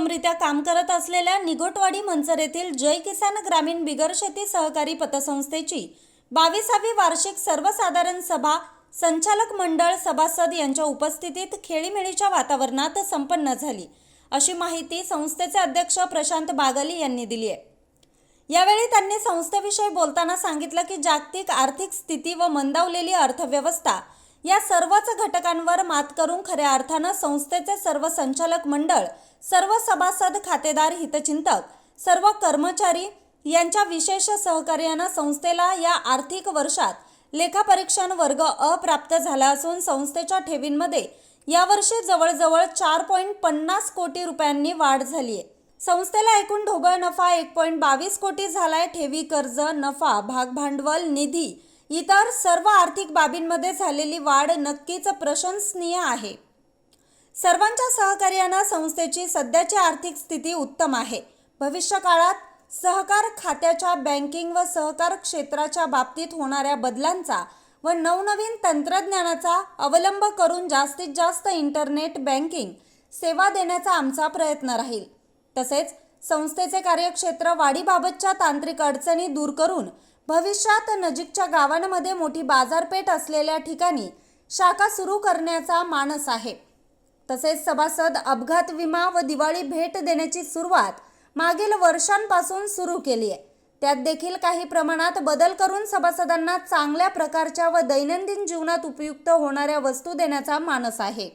सुगमरित्या काम करत असलेल्या निगोटवाडी मंचर येथील जय किसान ग्रामीण बिगर शेती सहकारी पतसंस्थेची बावीसावी वार्षिक सर्वसाधारण सभा संचालक मंडळ सभासद यांच्या उपस्थितीत खेळीमेळीच्या वातावरणात संपन्न झाली. अशी माहिती संस्थेचे अध्यक्ष प्रशांत बागली यांनी दिली आहे. यावेळी त्यांनी संस्थेविषयी बोलताना सांगितलं की जागतिक आर्थिक स्थिती व मंदावलेली अर्थव्यवस्था या सर्वच घटकांवर मात करून खऱ्या अर्थानं संस्थेचे सर्व संचालक मंडळ सर्व सभासद खातेदार हितचिंतक सर्व कर्मचारी यांच्या विशेष सहकार्यानं संस्थेला या आर्थिक वर्षात लेखापरीक्षण वर्ग अप्राप्त झाला असून संस्थेच्या ठेवींमध्ये यावर्षी जवळजवळ चार पॉईंट पन्नास कोटी रुपयांनी वाढ झाली आहे. संस्थेला एकूण ढोबळ नफा एक पॉईंट बावीस कोटी झालाय. ठेवी कर्ज नफा भागभांडवल निधी इतर सर्व आर्थिक बाबींमध्ये झालेली वाढ नक्कीच प्रशंसनीय आहे. सर्वांच्या सहकार्यानं संस्थेची सध्याची आर्थिक स्थिती उत्तम आहे. भविष्य काळात सहकार खात्याच्या बँकिंग व सहकार क्षेत्राच्या बाबतीत होणाऱ्या बदलांचा व नवनवीन तंत्रज्ञानाचा अवलंब करून जास्तीत जास्त इंटरनेट बँकिंग सेवा देण्याचा आमचा प्रयत्न राहील. तसेच संस्थेचे कार्यक्षेत्र वाढीबाबतच्या तांत्रिक अडचणी दूर करून भविष्यात नजीकच्या गावांमध्ये मोठी बाजारपेठ असलेल्या ठिकाणी शाखा सुरू करण्याचा मानस आहे. तसेच सभासद अपघात विमा व दिवाळी भेट देण्याची सुरुवात मागील वर्षांपासून सुरू केली आहे. त्यात देखील काही प्रमाणात बदल करून सभासदांना चांगल्या प्रकारच्या व दैनंदिन जीवनात उपयुक्त होणाऱ्या वस्तू देण्याचा मानस आहे.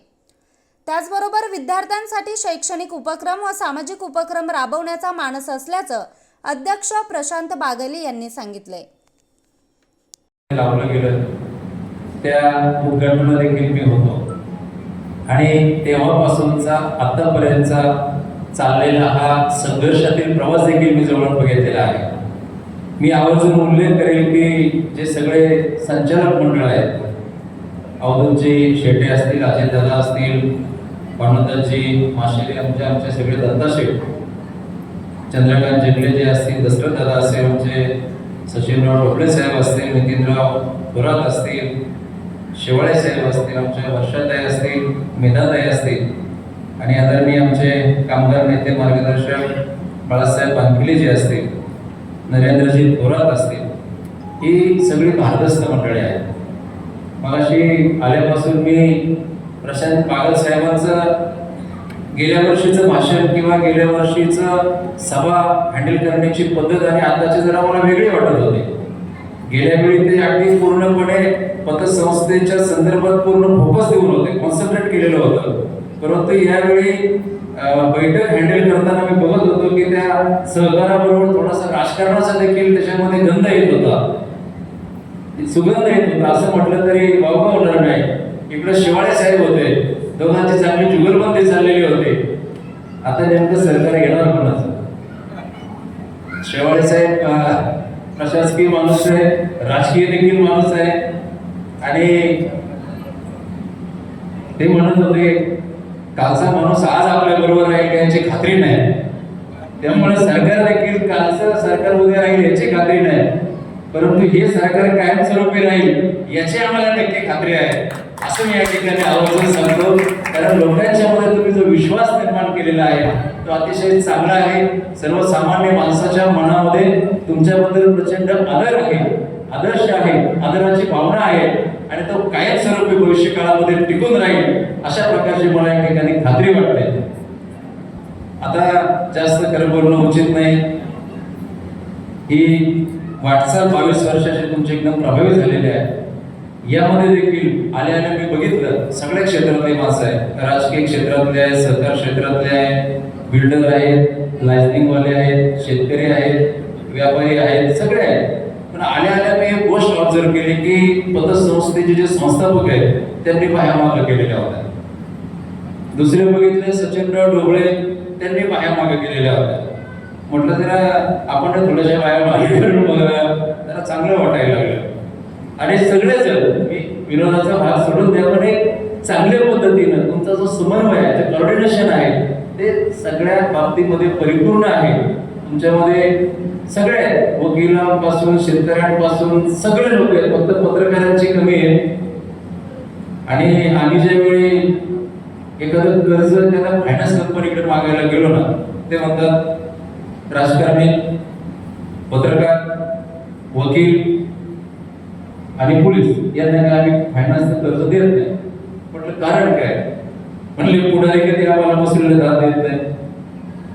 त्याचबरोबर विद्यार्थ्यांसाठी शैक्षणिक उपक्रम व सामाजिक उपक्रम राबवण्याचा मानस असल्याचं अध्यक्ष प्रशांत बागली यांनी सांगितले. लावलं गेलं. त्या उद्घाटनाला देखील मी होतो. आणि तेव्हापासूनचा आतापर्यंतचा चाललेला हा संघर्षातील प्रवास देखील मी जवळून बघितलेला आहे. मी आवर्जून उल्लेख करेल की जे सगळे संचालक मंडळ आहेत अवधूतजी शेटे असतील अजितदादा असतील भानुदासजी माशेरे आमच्या आमचे सगळे दत्ताशेठ चंद्रकांत जेगले जे असतील दशरथ दादा असेल आमचे सचिनराव ढोबळे साहेब असतील नितीनराव थोरात असतील शेवाळे साहेब असतील आमच्या वर्षाताई असतील मेधाताई असतील आणि आदरणीय आमचे कामगार नेते मार्गदर्शक बाळासाहेब बांधकिले जे असतील नरेंद्रजी थोरात असतील ही सगळी भारदस्त मंडळी आहेत. मगाशी आल्यापासून मी प्रशांत पागल साहेबांचं गेल्या वर्षीचं भाषण किंवा गेल्या वर्षीचं सभा हँडल करण्याची पद्धत आणि आताची जरा मला वेगळी वाटत होती. गेल्या वेळी ते अगदी पूर्णपणे पतसंस्थेच्या संदर्भात पूर्ण फोकस देऊन होते कॉन्सन्ट्रेट केलेलं होतं. परंतु यावेळी बैठक हँडल करताना मी बघत होतो की त्या सहकाराबरोबर थोडासा राजकारणाचा देखील त्याच्यामध्ये गंध येत होता. सुगंध येत होता असं म्हटलं तरी वावगा होणार नाही. इकडे शिवाळे साहेब होते. दोघांची चांगली ते चाललेले होती. आता नेमकं सरकार घेणार कोणाचं? शेवाळे साहेब प्रशासकीय माणूस आहे राजकीय देखील माणूस आहे. आणि ते म्हणत होते कालचा माणूस आज आपल्या बरोबर राहील याची खात्री नाही. त्यामुळे सरकार देखील कालचं सरकार उभे राहील याची खात्री नाही. परंतु हे सरकार कायमस्वरूपी राहील याची आम्हाला नक्की खात्री आहे. असं मी या ठिकाणी आवर्जून सांगतो. कारण लोकांच्या मध्ये तुम्ही जो विश्वास निर्माण केलेला आहे तो अतिशय चांगला आहे. सर्वसामान्य माणसाच्या मनामध्ये तुमच्याबद्दल प्रचंड आदर आहे. आदर्श आहे. आदराची भावना आहे. आणि तो कायमस्वरूपी भविष्य काळामध्ये टिकून राहील अशा प्रकारची मला या ठिकाणी खात्री वाटते. आता जास्त खरं बोलणं उचित नाही. ही वाटचाल बावीस वर्षाचे तुमचे एकदम प्रभावी झालेले आहे. यामध्ये देखील आले आले मी बघितलं. सगळ्या क्षेत्रातले माणसं आहेत. राजकीय क्षेत्रातले आहेत सहकार क्षेत्रातले आहेत बिल्डर आहेत लायसनिंगवाले आहेत शेतकरी आहेत व्यापारी आहेत सगळे आहेत. पण आल्या आल्या मी एक गोष्ट ऑब्झर्व केली की पतसंस्थेचे जे संस्थापक आहेत त्यांनी बाह्या केलेल्या होत्या. दुसरे बघितले सचिनराव ढोबळे त्यांनी बाह्या केलेल्या होत्या. म्हटलं जरा आपण थोड्याशा बाया मागे करून बघा जरा चांगलं वाटायला लागलं. आणि सगळेच मी विनोदाचा भाग सोडून द्या पण एक चांगल्या पद्धतीनं तुमचा जो समन्वय आहे जे कॉर्डिनेशन आहे ते सगळ्या बाबतीमध्ये परिपूर्ण आहे. तुमच्यामध्ये सगळे आहेत. वकिलांपासून शेतकऱ्यांपासून सगळे लोक आहेत फक्त पत्रकारांची कमी आहे. आणि आम्ही ज्या वेळी एखादं कर्ज त्याला फायनान्स कंपनीकडे मागायला गेलो ना ते म्हणतात राजकारणी पत्रकार वकील आणि पोलीस यांना काय आम्ही फायनान्सचं कर्ज देत नाही. म्हटलं कारण काय? म्हणले पुढारी कधी आम्हाला बसलेले दाद देत नाही?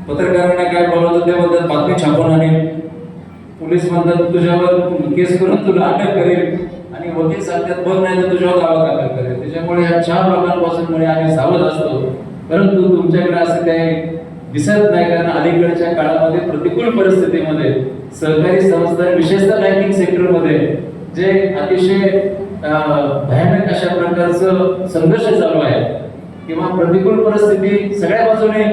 पत्रकारांना काय बोलवतं त्याबद्दल बातमी छापून आणेल. पोलीस म्हणतात तुझ्यावर केस करून तुला अटक करेल. आणि वकील सांगतात बघ नाही तर तुझ्यावर दावा दाखल करेल. त्याच्यामुळे या चार लोकांपासून म्हणजे आम्ही सावध असतो. परंतु तुमच्याकडे असं काही दिसत नाही कारण अलीकडच्या काळामध्ये प्रतिकूल परिस्थितीमध्ये सहकारी संस्था विशेषतः बँकिंग सेक्टरमध्ये जे अतिशय भयानक अशा प्रकारचं संघर्ष चालू आहे किंवा प्रतिकूल परिस्थिती सगळ्या बाजूने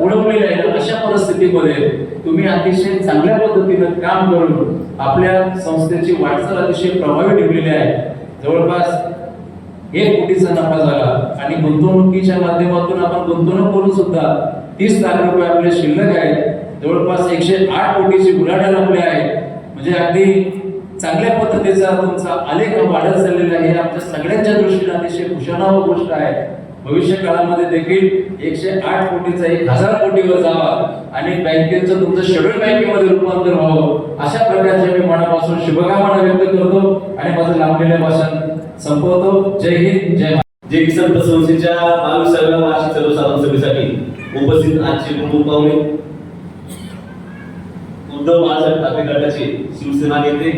ओळखलेली आहे अशा परिस्थितीमध्ये तुम्ही अतिशय चांगल्या पद्धतीनं काम करून आपल्या संस्थेची वाटचाल अतिशय प्रभावी ठेवलेली आहे. जवळपास एक कोटीचा नफा झाला आणि गुंतवणुकीच्या माध्यमातून आपण गुंतवणूक करून सुद्धा तीस लाख रुपये आपले शिल्लक आहेत जवळपास एकशे आठ कोटीची उलाढाल आपली आहे. म्हणजे अगदी चांगल्या पद्धतीचा तुमचा आलेख वाढत चाललेला आहे. हे आमच्या सगळ्यांच्या दृष्टीने अतिशय खुशानाव गोष्ट आहे. भविष्य काळामध्ये देखील एकशे आठ कोटीचा एक हजार कोटीवर जावा आणि बँकेचं तुमचं शेड्यूल बँकेमध्ये रूपांतर व्हावं. अशा प्रकारच्या मी मनापासून शुभकामना व्यक्त करतो आणि माझं लांबलेलं भाषण संपवतो. जय हिंद जय जे किसान पतसंस्थेच्या बावीसाव्या वार्षिक सर्वसाधारण सभेसाठी उपस्थित आजचे प्रमुख पाहुणे उद्धव बाळासाहेब ठाकरे गटाचे शिवसेना नेते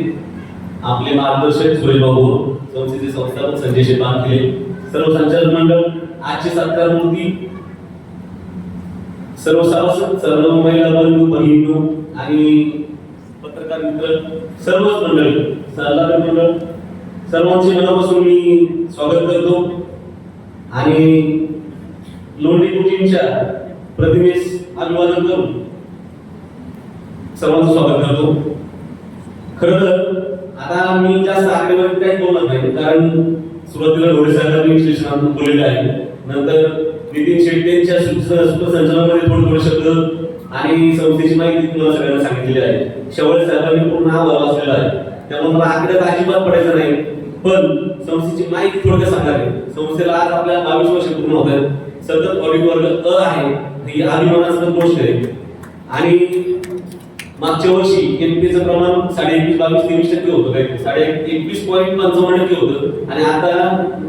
आपले मार्गदर्शक सुरेश बाबू संस्थेचे संस्थापक संजय शेपान केले. सर्व संचालक मंडळ आजचे सत्कार मूर्ती. सर्व सभासद सर्व महिला बंधू बहिणू आणि पत्रकार मित्र सर्वच मंडळ सल्लागार मंडळ सर्वांचे मनापासून मी स्वागत करतो. आणि प्रतिमेश अभिवादन करून सर्वांचं स्वागत करतो. खरं तर आता मी जास्त आकडेवारी काही बोलत नाही कारण सुरुवातीला घोडे साहेबांनी विश्लेषण बोललेले आहे. नंतर नितीन शेट्टींच्या सूत्रसंचालनामध्ये थोडे थोडे शब्द आणि संस्थेची माहिती तुम्हाला सगळ्यांना सांगितलेली आहे. शेवळे साहेबांनी पूर्ण हा वाला असलेला आहे. त्यामुळे मला आकड्यात अजिबात पडायचं नाही. पण संस्थेची माहिती थोडक्यात सांगावी. संस्थेला आज आपल्या बावीस वर्ष पूर्ण होत आहेत. सतत ऑडिट वर्ग अ आहे. ही अभिमानास्पद गोष्ट आहे. आणि मागच्या वर्षी एनपीचं प्रमाण साडे एकवीस बावीस तेवीस टक्के होतं काय साडे एकवीस पॉईंट पंचावन्न टक्के होतं. आणि आता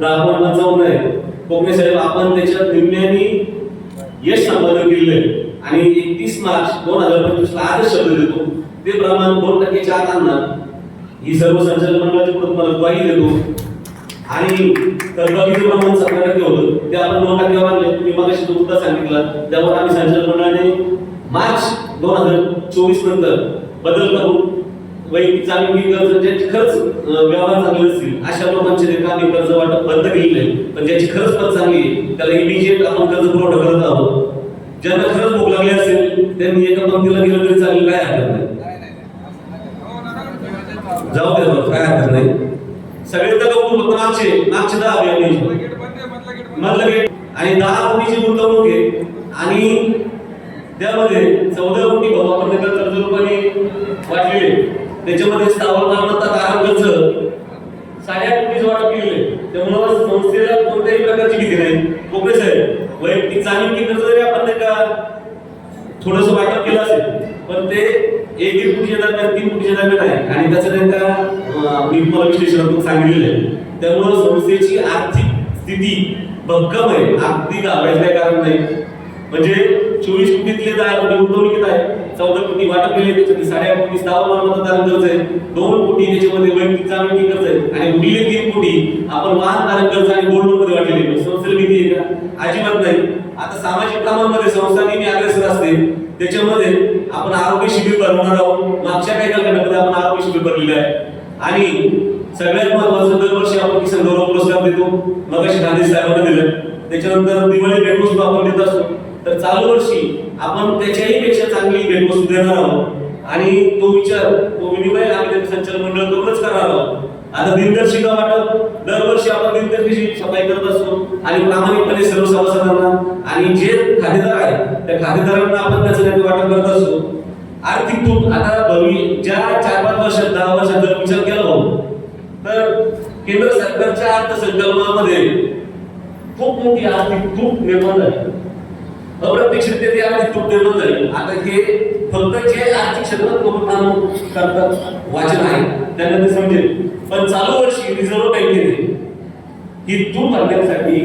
दहा पॉईंट पंचावन्न आहे. कोकणे साहेब आपण त्याच्या निम्म्याने यश संपादन केलेलं आहे. आणि एकतीस मार्च दोन हजार पंचवीस ला आदर्श शब्द देतो. ते प्रमाण दोन टक्केच्या आत आणणार. ही सर्व संचालक मंडळाची पुढे मला ग्वाही देतो. आणि थकबाकीचं प्रमाण सतरा टक्के होतं. ते आपण दोन टक्के आणले मी मगाशी तो मुद्दा सांगितला. त्यावर आम्ही संचालक मंडळाने मार्च दोन हजार चोवीस नंतर बदल करून वैयक्तिक जामीन कर्ज ज्याची खरंच अं, व्यवहार चांगले असतील. अशा लोकांचे देखील कर्ज वाटप बंद केलेले आहे. पण ज्याची खरंच पत चांगली त्याला इमिजिएट आपण कर्ज पुरवठा करत आहोत. ज्यांना खरंच भूक लागली असेल त्यांनी एका पंक्तीला गेलं तरी चालेल काय हरकत नाही. जाऊ द्या काय हरकत नाही. सगळे तर फक्त मागचे मागचे दहा अभियान मधलं गेट आणि दहा कोटीची गुंतवणूक आहे. आणि त्यामध्ये चौदा कोटी भाऊ आपण कर्ज रूपाने वाटलेले त्याच्यामध्ये स्थावर मालमत्ता तारण कर्ज साड्या कोटीच वाटप केले त्यामुळे संस्थेला कोणत्याही प्रकारची भीती नाही. कोपरे साहेब वैयक्तिक जामीन कर्ज जरी आपण नाही थोडस वाटप केलं असेल. पण ते एक दीड कोटीच्या दरम्यान तीन कोटीच्या दरम्यान आहे आणि त्याचं त्यांना मी तुम्हाला विश्लेषणात्मक सांगितलेलं आहे. त्यामुळं संस्थेची आर्थिक स्थिती भक्कम आहे. आर्थिक घाबरायचं काही कारण नाही. म्हणजे चोवीस कोटीतले दहा कोटी गुंतवणुकीत आहे. चौदा कोटी वाटप केले त्याच्यात साडे कोटी सहा मालमत्ता तारण कर्ज आहे. दोन कोटी त्याच्यामध्ये वैयक्तिक जामीन कर्ज आहे. आणि उरलेले तीन कोटी आपण वाहन तारण कर्ज आणि गोल्ड लोनमध्ये वाटलेले. संस्थेला भीती आहे का? अजिबात नाही. आता सामाजिक कामांमध्ये संस्था नेहमी अग्रेसर असते. त्याच्यामध्ये आपण आरोग्य शिबिर भरवणार आहोत. मागच्या काही कालखंडामध्ये आपण आरोग्य शिबिर भरलेलं आहे. आणि सगळ्यात महत्वाचं दरवर्षी आपण किसान गौरव पुरस्कार देतो. मगाशी गांधी साहेबांना दिलं. त्याच्यानंतर दिवाळी भेटवस्तू आपण देत असतो. तर चालू वर्षी आपण त्याच्याही पेक्षा चांगली भेटवस्तू देणार आहोत. आणि तो विचार तो विनिमय आम्ही त्यांचं संचालक मंडळ करूनच करणार आहोत. आता दिनदर्शिका वाटप दरवर्षी आपण दिनदर्शिकेची सफाई करत असतो आणि प्रामाणिकपणे सर्व सभासदांना आणि जे खातेदार आहेत त्या खातेदारांना आपण त्याचं नेते वाटप करत असतो. आर्थिक तूट आता भवी ज्या चार पाच वर्षात दहा वर्षात जर विचार केला हो तर केंद्र सरकारच्या अर्थसंकल्पामध्ये खूप मोठी आर्थिक तूट निर्माण झाली. अप्रत्यक्षरित्या ते आम्ही तूट निर्माण आता हे फक्त जे आर्थिक क्षेत्रात करून काम करतात वाचन आहे त्यांना ते समजेल. पण चालू वर्षी रिझर्व्ह बँकेने ही तूट भरण्यासाठी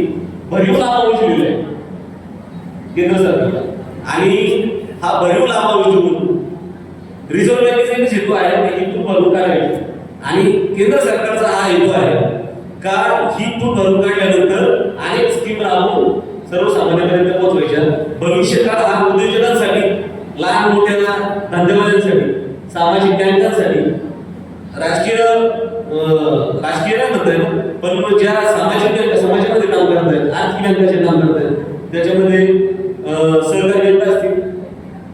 भरीव लाभांश दिलेला आहे. केंद्र सरकारला. आणि हा भरीव लाभांश देऊन रिझर्व्ह बँकेचा एकच हेतू आहे की ही तूट भरून काढायची आणि केंद्र सरकारचा हा हेतू आहे का ही तूट भरून काढल्यानंतर अनेक स्कीम राबवून सर्वसामान्यांपर्यंत पोहोचवायच्या. भविष्यकाळ हा उद्योजकांसाठी लहान मोठ्या धंदेवाल्यांसाठी सामाजिक बँकांसाठी. राजकीय राजकीय नाही पण ज्या सामाजिक बँका समाजामध्ये काम करत आहेत आर्थिक बँकाचे काम करत आहेत त्याच्यामध्ये सहकारी बँका असतील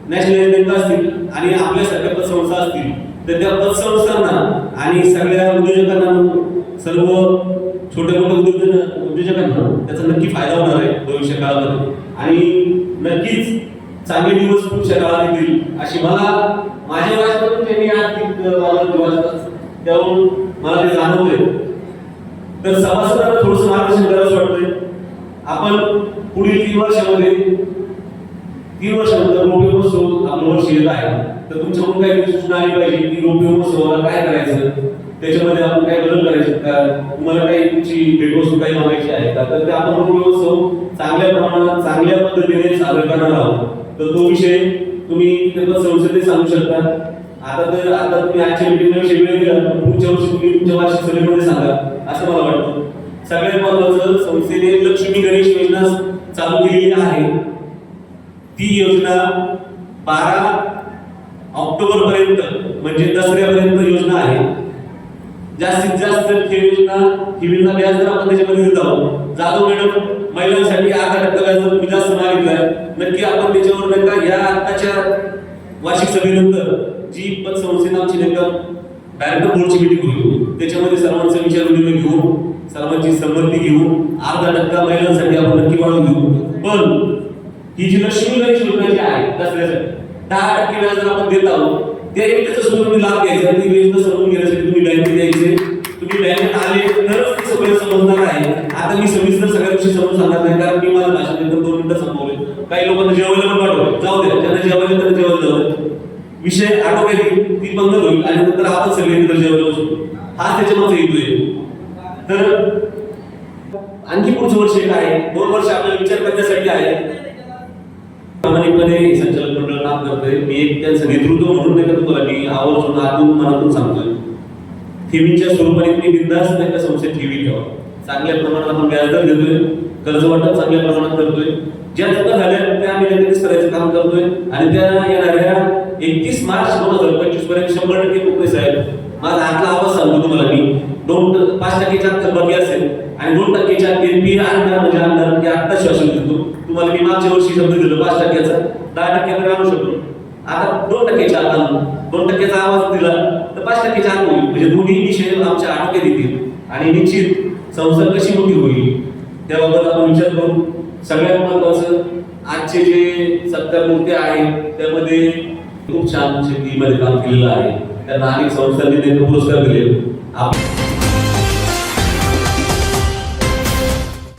नॅशनल बँका असतील आणि आपल्यासारख्या पतसंस्था असतील तर त्या पतसंस्थांना आणि सगळ्या उद्योजकांना सर्व छोट्या मोठ्या उद्योजक उद्योजकांना त्याचा नक्की फायदा होणार आहे भविष्य काळामध्ये आणि नक्कीच चांगले दिवस पुढच्या काळात येतील अशी मला माझ्या वयात त्यांनी आर्थिक मला त्यावरून मला ते जाणवलंय तर सभासदांना थोडंसं मार्गदर्शन करावं वाटतंय. आपण पुढील तीन वर्षामध्ये तीन वर्षानंतर रोपे महोत्सव आपलं वर्ष येत आहे. तर तुमच्याकडून काही सूचना आली पाहिजे की रोपे महोत्सवाला काय करायचं? त्याच्यामध्ये आपण काही बदल करायचे? का तुम्हाला काही तुमची भेटवस्तू काही मागायची आहे का? तर ते आपण महोत्सव चांगल्या प्रमाणात चांगल्या पद्धतीने साजरा करणार आहोत. तर तो विषय तुम्ही संसदेत सांगू शकता. आता तर आता तुम्ही आजच्या मीटिंगला विषय वेळ दिला पुढच्या वर्षी तुम्ही तुमच्या वार्षिक सभेमध्ये सांगा असं मला वाटतं. सगळ्यात महत्वाचं संस्थेने लक्ष्मी गणेश योजना चालू केलेली आहे. ती योजना बारा ऑक्टोबर पर्यंत म्हणजे दसऱ्यापर्यंत योजना आहे. जास्तीत जास्त ठेवींना ठेवींना व्याज दर आपण त्याच्यामध्ये देत आहोत जाधव मॅडम महिलांसाठी अर्धा टक्का व्याज दर तुम्ही जास्त मागितलाय. नक्की आपण त्याच्यावर नाही का या आताच्या वार्षिक सभेनंतर जी पतसंस्थेनं आमची नाही का डायरेक्टर बोर्डची मिटिंग होईल त्याच्यामध्ये सर्वांचा विचार विनिमय घेऊ सर्वांची संमती घेऊ अर्धा टक्का महिलांसाठी आपण नक्की वाढवून घेऊ. पण ही जी लक्ष्मी गणेश योजना जी आहे दसऱ्यासाठी दहा टक्के व्याज आपण देत आहोत त्या योजनेचा सुद्धा तुम्ही लाभ घ्यायचा. ती योजना समजून घेण्यासाठी तुम्ही बँकेत यायचे. तुम्ही बँकेत आले तरच ते सगळं समजणार आहे. आता मी सविस्तर सगळ्या गोष्टी समजून सांगणार नाही कारण मी माझं भाषण नंतर दोन मिनिटं संपवले. काही लोकांना जेवायला पण पाठवले. जाऊ द्या त्यांना जेवायला तर जेवायला जाऊ विषय आटोक्यात येईल ती बंद होईल आणि नंतर आपण सगळे मित्र जेवायला बसू. हा त्याच्यामध्ये हेतू आहे. तर आणखी पुढचं वर्ष एक आहे. दोन वर्ष आपल्याला विचार करण्यासाठी आहे. प्रामाणिकपणे संचालक मंडळ काम करतोय. मी एक त्यांचं नेतृत्व म्हणून नाही का तुम्हाला पण आतून मनातून सांगतोय. ठेवींच्या स्वरूपाने तुम्ही बिंदास त्यांच्या संस्थेत ठेवी ठेवा. चांगल्या प्रमाणात आपण व्याजदर घेतोय कर्ज वाटप चांगल्या प्रमाणात करतोय. ज्या चुका झाल्या त्या आम्ही लगेच करायचं काम करतोय. आणि त्या येणाऱ्या एकतीस मार्च दोन हजार पंचवीसपर्यंत शंभर टक्के रुपये साहेब. माझा आतला आवाज सांगतो तुम्हाला मी. दोन पाच टक्केच्या आत बाकी असेल. आणि दोन टक्केच्या एनपी आमदार म्हणजे आमदार म्हणजे आत्ता शासन देतो तुम्हाला मी मागच्या वर्षी शब्द दिलो पाच टक्क्याचा. दहा टक्क्यापर्यंत आणू शकतो. आता दोन टक्क्याच्या आत आणू दोन टक्क्याचा आवाज दिला. तर पाच टक्क्याच्या आत होईल. म्हणजे दोन्ही विषय आमच्या आटोक्यात येतील आणि निश्चित संसर्ग कशी मोठी होईल त्याबाबत आपण विचार करू सगळ्यात महत्वाचं आजचे जे सत्तर मूर्ती आहेत त्यामध्ये खूप छान शेतीमध्ये काम केलेलं आहे. त्यांना अनेक संस्थांनी त्यांना पुरस्कार दिले. आप-